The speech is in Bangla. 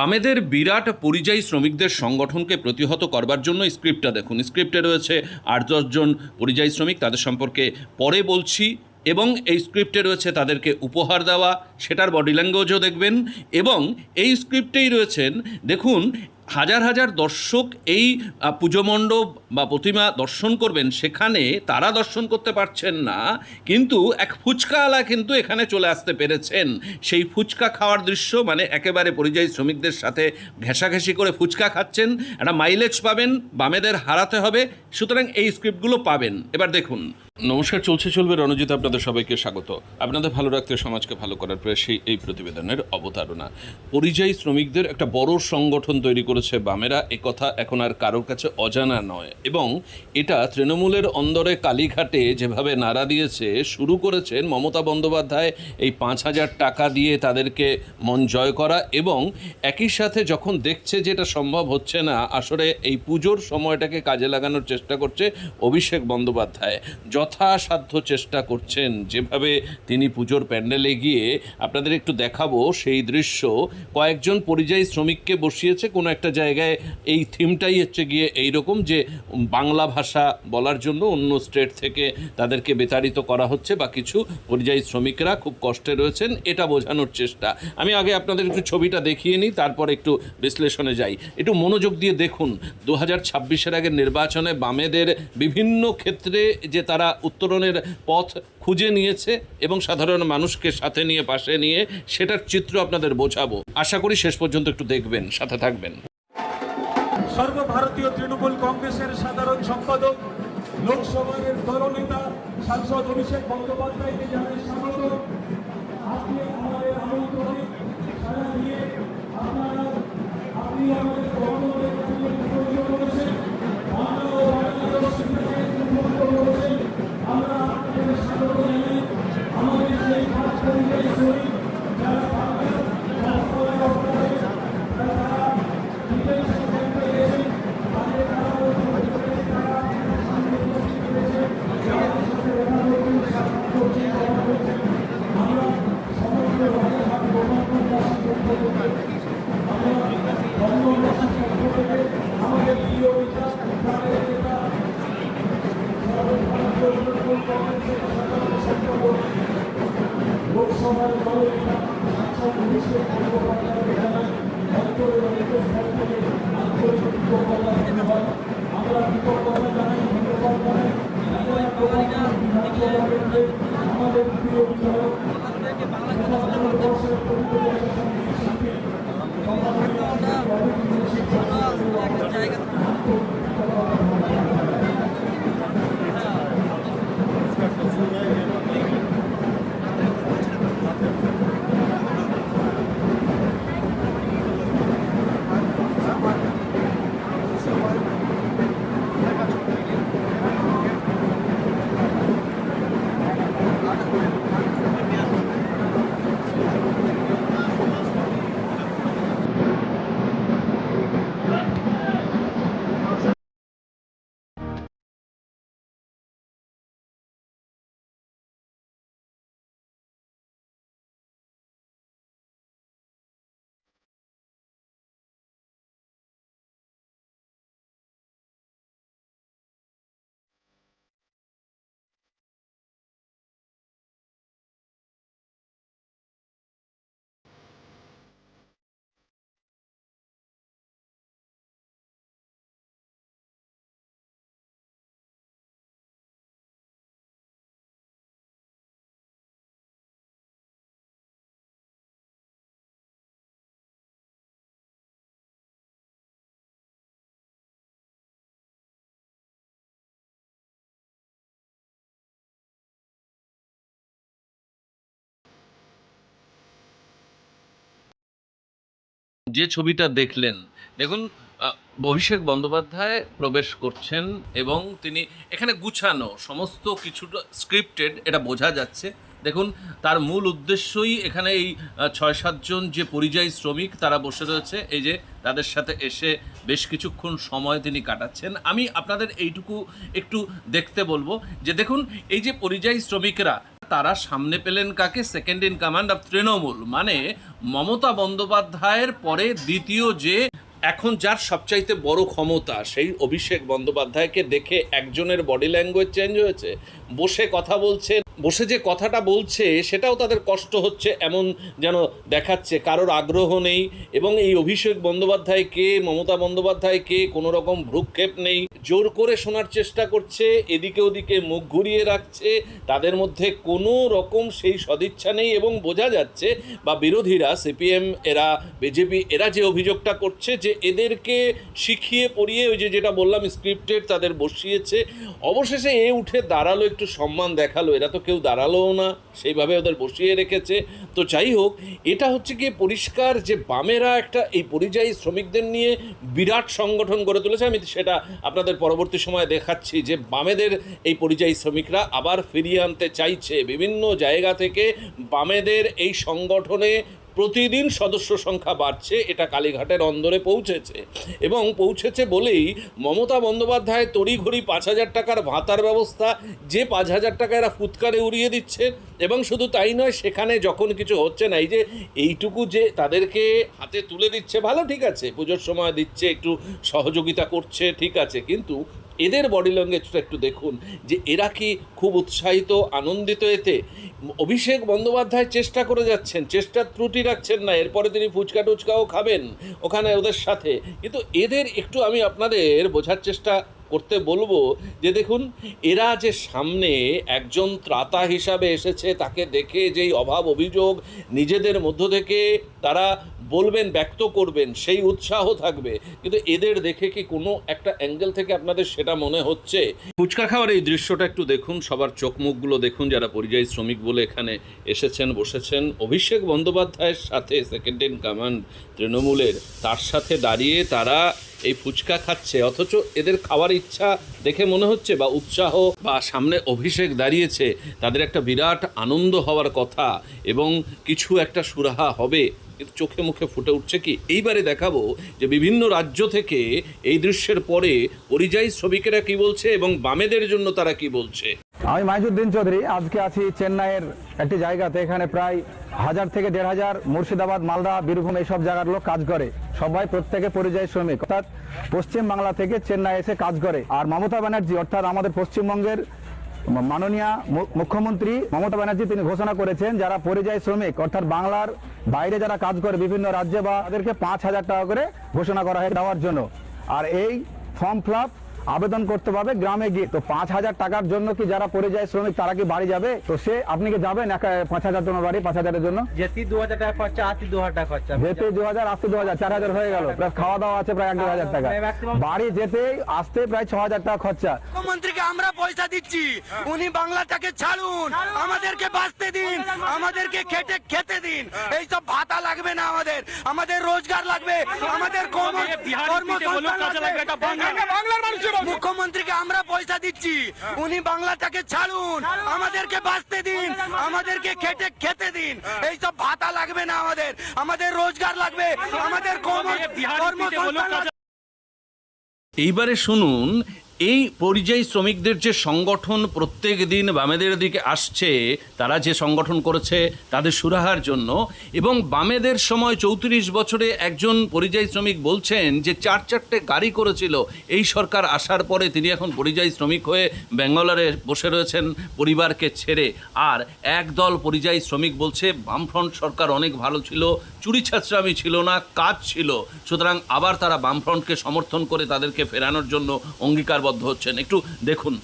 বামেদের বিরাট পরিযায়ী শ্রমিকদের সংগঠনকে প্রতিহত করবার জন্য স্ক্রিপ্টটা দেখুন। স্ক্রিপ্টে রয়েছে আট দশজন পরিযায়ী শ্রমিক, তাদের সম্পর্কে পরে বলছি এবং এই স্ক্রিপ্টে রয়েছে তাদেরকে উপহার দেওয়া, সেটার বডি ল্যাঙ্গুয়েজও দেখবেন এবং এই স্ক্রিপ্টেই রয়েছেন, দেখুন হাজার হাজার দর্শক এই পুজো মণ্ডপ বা প্রতিমা দর্শন করবেন, সেখানে তারা দর্শন করতে পারছেন না, কিন্তু এক ফুচকাওয়ালা কিন্তু এখানে চলে আসতে পেরেছেন। সেই ফুচকা খাওয়ার দৃশ্য মানে একেবারে পরিযায়ী শ্রমিকদের সাথে ঘেঁষাঘেঁষি করে ফুচকা খাচ্ছেন, একটা মাইলেজ পাবেন, বামেদের হারাতে হবে, সুতরাং এই স্ক্রিপ্টগুলো পাবেন। এবার দেখুন নমস্কার, চলছে, চলবে। রণজিৎ, আপনাদের সবাইকে স্বাগত। আপনাদের ভালো রাখতে, সমাজকে ভালো করার প্রয়াসেই এই প্রতিবেদনের অবতারণা। পরিযায়ী শ্রমিকদের একটা বড় সংগঠন তৈরি করেছে বামেরা। কথা এখন আর কারোর কাছে অজানা নয়। এবং এটা তৃণমূলের অন্দরে কালীঘাটে যেভাবে নাড়া দিয়েছে, শুরু করেছেন মমতা বন্দ্যোপাধ্যায়, এই পাঁচ হাজার টাকা দিয়ে তাদেরকে মন জয় করা এবং একই সাথে যখন দেখছে যে এটা সম্ভব হচ্ছে না, আসলে এই পুজোর সময়টাকে কাজে লাগানোর চেষ্টা করছে অভিষেক বন্দ্যোপাধ্যায়। যথাসাধ্য চেষ্টা করছেন। যেভাবে তিনি পুজোর প্যান্ডেলে গিয়ে আপনাদের একটু দেখাবো সেই দৃশ্য। কয়েকজন পরিযায়ী শ্রমিককে বসিয়েছে কোনো একটা জায়গায়। এই থিমটাই হচ্ছে গিয়ে এই রকম যে বাংলা ভাষা বলার জন্য অন্য স্টেট থেকে তাদেরকে বিতাড়িত করা হচ্ছে বা কিছু পরিযায়ী শ্রমিকরা খুব কষ্টে রয়েছেন, এটা বোঝানোর চেষ্টা। আমি আগে আপনাদের একটু ছবিটা দেখিয়ে নিই, তারপর একটু বিশ্লেষণে যাই। একটু মনোযোগ দিয়ে দেখুন, দু হাজার ছাব্বিশের আগের নির্বাচনে বামেদের বিভিন্ন ক্ষেত্রে যে তারা উত্তরণের পথ খুঁজে নিয়েছে এবং সাধারণ মানুষকে সাথে নিয়ে, পাশে নিয়ে সেটার চিত্র আপনাদের বোঝাবো। আশা করি শেষ পর্যন্ত একটু দেখবেন, সাথে থাকবেন। সর্বভারতীয় তৃণমূল কংগ্রেসের সাধারণ সম্পাদক, লোকসভার দলনেতা, সাংসদ অভিষেক বন্দ্যোপাধ্যায়কে জানাই স্বাগত। আজকে আমাদের আমন্ত্রণে সারা দিয়ে আপনারা, আপনি আমাদের ধন্যবাদ আমরা কৃতজ্ঞতা জানাই ধন্যবাদ জানাই আমাদের প্রিয় বিধায়ক যে ছবিটা দেখলেন, দেখুন অভিষেক বন্দ্যোপাধ্যায় প্রবেশ করছেন এবং তিনি এখানে গুছানো, সমস্ত কিছুটা স্ক্রিপ্টেড এটা বোঝা যাচ্ছে। দেখুন, তার মূল উদ্দেশ্যই এখানে এই ছয় সাতজন যে পরিযায়ী শ্রমিক, তারা বসে রয়েছে। এই যে, তাদের সাথে এসে বেশ কিছুক্ষণ সময় তিনি কাটাচ্ছেন। আমি আপনাদের এইটুকু একটু দেখতে বলব যে, দেখুন, এই যে পরিযায়ী শ্রমিকরা তারা সামনে পেলেন কাকে? Second in command of Trinamool মানে মমতা বন্দ্যোপাধ্যায়ের পরে দ্বিতীয় যে এখন যার সবচাইতে বড় ক্ষমতা, সেই অভিষেক বন্দ্যোপাধ্যায়কে দেখে একজনের বডি ল্যাঙ্গুয়েজ চেঞ্জ হয়েছে। বসে কথা বলছে বসে যে কথাটা বলছে, সেটাও তাদের কষ্ট হচ্ছে, এমন যেন দেখাচ্ছে। কারোর আগ্রহ নেই, এবং এই অভিষেক বন্দ্যোপাধ্যায় কে, মমতা বন্দ্যোপাধ্যায় কে, কোনো রকম ভ্রুক্ষেপ নেই। জোর করে শোনার চেষ্টা করছে, এদিকে ওদিকে মুখ ঘুরিয়ে রাখছে, তাদের মধ্যে কোনো রকম সেই সদিচ্ছা নেই, এবং বোঝা যাচ্ছে, বা বিরোধীরা, সিপিএম, এরা, বিজেপি, এরা যে অভিযোগটা করছে যে এদেরকে শিখিয়ে পড়িয়ে, ওই যে যেটা বললাম স্ক্রিপ্টেড তাদের বসিয়েছে, অবশেষে এ উঠে দাঁড়াল, একটু সম্মান দেখাল। এরা তো কেউ দাঁড়ালোও না, সেইভাবে ওদের বসিয়ে রেখেছে। তো যাই হোক, এটা হচ্ছে গিয়ে পরিষ্কার যে বামেরা একটা এই পরিযায়ী শ্রমিকদের নিয়ে বিরাট সংগঠন গড়ে তুলেছে। আমি সেটা আপনাদের পরবর্তী সময়ে দেখাচ্ছি যে বামেদের এই পরিযায়ী শ্রমিকরা আবার ফিরিয়ে আনতে চাইছে। বিভিন্ন জায়গা থেকে বামেদের এই সংগঠনে প্রতিদিন সদস্য সংখ্যা বাড়ছে, এটা কালীঘাটের অন্দরে পৌঁছেছে। এবং পৌঁছেছে বলেই মমতা বন্দ্যোপাধ্যায় তড়িঘড়ি পাঁচ হাজার টাকার ভাতার ব্যবস্থা, যে পাঁচ হাজার টাকা এরা ফুৎকারে উড়িয়ে দিচ্ছে। এবং শুধু তাই নয়, সেখানে যখন কিছু হচ্ছে না, এই যে এইটুকু যে তাদেরকে হাতে তুলে দিচ্ছে, ভালো, ঠিক আছে। পুজোর সময় দিচ্ছে, একটু সহযোগিতা করছে, ঠিক আছে। কিন্তু এদের বডি ল্যাঙ্গুয়েজটা একটু দেখুন, যে এরা কি খুব উৎসাহিত, আনন্দিত এতে? অভিষেক বন্দ্যোপাধ্যায় চেষ্টা করে যাচ্ছেন, চেষ্টার ত্রুটি রাখছেন না, এরপরে তিনি ফুচকা টুচকাও খাবেন ওখানে ওদের সাথে। কিন্তু এদের একটু আমি আপনাদের বোঝার চেষ্টা করতে বলব, যে দেখুন, এরা যে সামনে একজন ত্রাতা হিসাবে এসেছে, তাকে দেখে যেই অভাব অভিযোগ নিজেদের মধ্য থেকে তারা বলবেন, ব্যক্ত করবেন, সেই উৎসাহ থাকবে। কিন্তু এদের দেখে কি কোনো একটা অ্যাঙ্গেল থেকে আপনাদের সেটা মনে হচ্ছে? ফুচকা খাওয়ার এই দৃশ্যটা একটু দেখুন, সবার চোখ মুখগুলো দেখুন, যারা পরিযায়ী শ্রমিক বলে এখানে এসেছেন, বসেছেন। অভিষেক বন্দ্যোপাধ্যায়ের সাথে সেকেন্ড ইন কমান্ড তৃণমূলের, তার সাথে দাঁড়িয়ে তারা এই ফুচকা খাচ্ছে। অথচ এদের খাওয়ার ইচ্ছা দেখে মনে হচ্ছে বা উৎসাহ বা সামনে অভিষেক দাঁড়িয়েছে, তাদের একটা বিরাট আনন্দ হওয়ার কথা এবং কিছু একটা সুরাহা হবে। কিন্তু চোখে মুখে ফুটে উঠছে কি? এইবারে দেখাবো যে বিভিন্ন রাজ্য থেকে এই দৃশ্যের পরে পরিযায়ী শ্রমিকেরা কি বলছে এবং বামেদের জন্য তারা কি বলছে? আমি মাইজুদ্দিন চৌধুরী, আজকে আছি চেন্নাইয়ের একটি জায়গাতে। এখানে প্রায় হাজার থেকে দেড় হাজার মুর্শিদাবাদ, মালদা, বীরভূম এইসব জায়গার লোক কাজ করে। সবাই প্রত্যেকে পরিযায়ী শ্রমিক। অর্থাৎ পশ্চিম বাংলা থেকে চেন্নাই এসে কাজ করে। আর মমতা ব্যানার্জি, অর্থাৎ আমাদের পশ্চিমবঙ্গের মাননীয় মুখ্যমন্ত্রী মমতা ব্যানার্জি, তিনি ঘোষণা করেছেন যারা পরিযায়ী শ্রমিক, অর্থাৎ বাংলার বাইরে যারা কাজ করে বিভিন্ন রাজ্যে বা তাদেরকে পাঁচ হাজার টাকা করে ঘোষণা করা হয় দেওয়ার জন্য। আর এই ফর্ম ফিল আবেদন করতে পারবে গ্রামে গিয়ে। তো পাঁচ হাজার টাকার জন্য কি যারা পরিযায়ী শ্রমিক তারা কি বাড়ি যাবে? তো সে আপনি কি যাবেন একা পাঁচ হাজার জন্য বাড়ি পাঁচ হাজারের জন্য? যেতে দু হাজার টাকা খরচা আসতে দু হাজার টাকা খরচা। যেতে দু হাজার আসতে দু হাজার চার হাজার হয়ে গেল। প্লাস খাওয়া দাওয়া আছে প্রায় এক দু হাজার টাকা। বাড়ি যেতে আসতে প্রায় ছ হাজার টাকা খরচা। মুখ্যমন্ত্রীকে আমরা পয়সা দিচ্ছি। উনি বাংলাটাকে ছাড়ুন। আমাদেরকে বাঁচতে দিন। আমাদেরকে খেটে খেতে দিন। এইসব ভাতা লাগবে না আমাদের। আমাদের রোজগার লাগবে। আমাদের। মুখ্যমন্ত্রীকে আমরা পয়সা দিচ্ছি। উনি বাংলাটাকে ছাড়ুন। আমাদেরকে বাঁচতে দিন। আমাদেরকে খেটে খেতে দিন। এইসব ভাতা লাগবে না আমাদের। আমাদের রোজগার লাগবে। আমাদের কর্ম- কর্মসংস্থান এইবারে শুনুন এই পরিযায়ী শ্রমিকদের যে সংগঠন প্রত্যেক দিন বামেদের দিকে আসছে, তারা যে সংগঠন করেছে তাদের সুরাহার জন্য, এবং বামেদের সময় চৌত্রিশ বছরে একজন পরিযায়ী শ্রমিক বলছেন যে চার চারটে গাড়ি করেছিল, এই সরকার আসার পরে তিনি এখন পরিযায়ী শ্রমিক হয়ে ব্যাঙ্গালোরে বসে রয়েছেন পরিবারকে ছেড়ে। আর একদল পরিযায়ী শ্রমিক বলছে, বামফ্রন্ট সরকার অনেক ভালো ছিল, চুরি ছাত্রামি ছিল না, কাজ ছিল। সুতরাং আবার তারা বামফ্রন্টকে সমর্থন করে তাদেরকে ফেরানোর জন্য অঙ্গীকারবদ্ধ হচ্ছেন। একটু দেখুন।